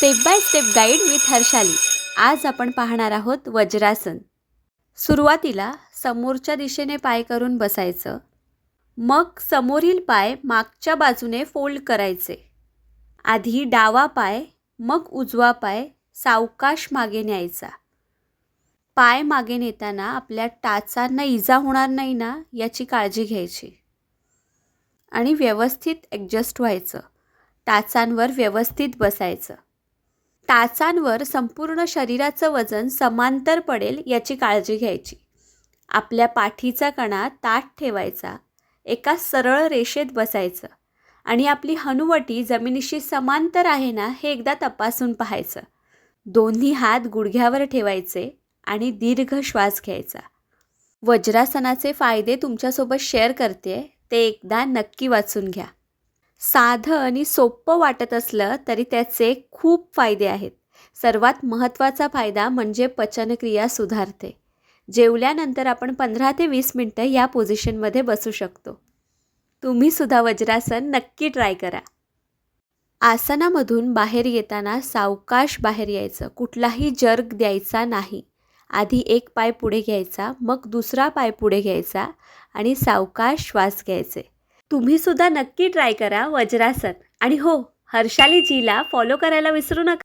Step by step guide with Harshali. आज आपण पाहणार आहोत वज्रासन. सुरुवातीला समोरच्या दिशेने पाय करून बसायचं. मग समोरील पाय मागच्या बाजूने फोल्ड करायचे. आधी डावा पाय मग उजवा पाय सावकाश मागे न्यायचा. पाय मागे नेताना आपल्या टाचांना इजा होणार नाही ना याची काळजी घ्यायची. आणि व्यवस्थित ॲडजस्ट व्हायचं. टाचांवर व्यवस्थित बसायचं. टाचांवर संपूर्ण शरीराचं वजन समांतर पडेल याची काळजी घ्यायची. आपल्या पाठीचा कणा ताठ ठेवायचा एका सरळ रेषेत बसायचं आणि आपली हनुवटी जमिनीशी समांतर आहे ना हे एकदा तपासून पाहायचं. दोन्ही हात गुडघ्यावर ठेवायचे आणि दीर्घ श्वास घ्यायचा. वज्रासनाचे फायदे तुमच्यासोबत शेअर करते ते एकदा नक्की वाचून घ्या. साधं आणि सोपं वाटत असलं तरी त्याचे खूप फायदे आहेत. सर्वात महत्त्वाचा फायदा म्हणजे पचनक्रिया सुधारते. जेवल्यानंतर आपण पंधरा ते वीस मिनटं या पोझिशनमध्ये बसू शकतो. तुम्हीसुद्धा वज्रासन नक्की ट्राय करा. आसनामधून बाहेर येताना सावकाश बाहेर यायचं. कुठलाही जर्ग द्यायचा नाही. आधी एक पाय पुढे घ्यायचा मग दुसरा पाय पुढे घ्यायचा आणि सावकाश श्वास घ्यायचे. तुम्हीसुद्धा नक्की ट्राय करा वज्रासन. आणि हो हर्षालीजीला फॉलो करायला विसरू नका.